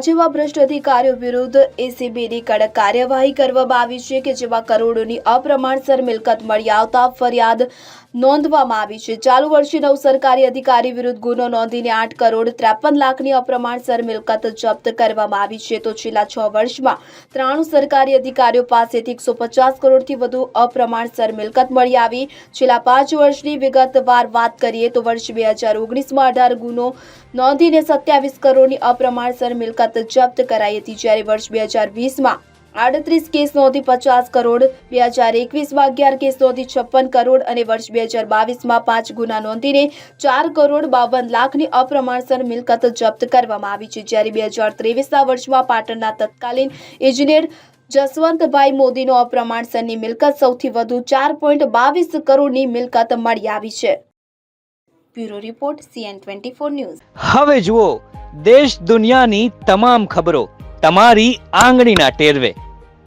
જેવા ભ્રષ્ટ અધિકારીઓ વિરુદ્ધ એસીબીની કડક કાર્યવાહી કરવામાં આવી છે કે જેમાં કરોડોની અપ્રમાણસર મિલકત મળી આવતા ફરિયાદ નોંધવામાં આવી છે. ચાલુ વર્ષે નવ સરકારી અધિકારી વિરુદ્ધ ગુનો નોંધીને આઠ કરોડ ત્રેપન લાખની અપ્રમાણસર મિલકત જપ્ત કરવામાં આવી છે. તો છેલ્લા છ વર્ષમાં ત્રાણું સરકારી અધિકારીઓ પાસેથી એકસો પચાસ કરોડથી વધુ અપ્રમાણસર મિલકત મળી આવી. છેલ્લા પાંચ વર્ષની વિગતવાર વાત કરીએ તો વર્ષ બે હજાર ઓગણીસમાં અઢાર ગુનો નોંધીને સત્યાવીસ કરોડની અપ્રમાણસર મિલકત જપ્ત કરાઈ હતી. જ્યારે વર્ષ બે હજાર વીસમાં આડત્રીસ કેસ નોંધી પચાસ કરોડ, બે હજાર એકવીસમાં અગિયાર કેસ નોંધી છપ્પન કરોડ અને વર્ષ બે હજાર બાવીસમાં પાંચ ગુના નોંધીને ચાર કરોડ બાવન લાખની અપ્રમાણસર મિલકત જપ્ત કરવામાં આવી છે. જ્યારે બે હજાર ત્રેવીસના વર્ષમાં પાટણના તત્કાલીન ઇજનેર જસવંતભાઈ મોદીનો અપ્રમાણસરની મિલકત સૌથી વધુ ચાર પોઈન્ટ બાવીસ કરોડની મિલકત મળી આવી છે. Bureau report, CN twenty four news. હવે જુઓ, દેશ દુનિયાની તમામ ખબરો તમારી આંગળીના ટેરવે.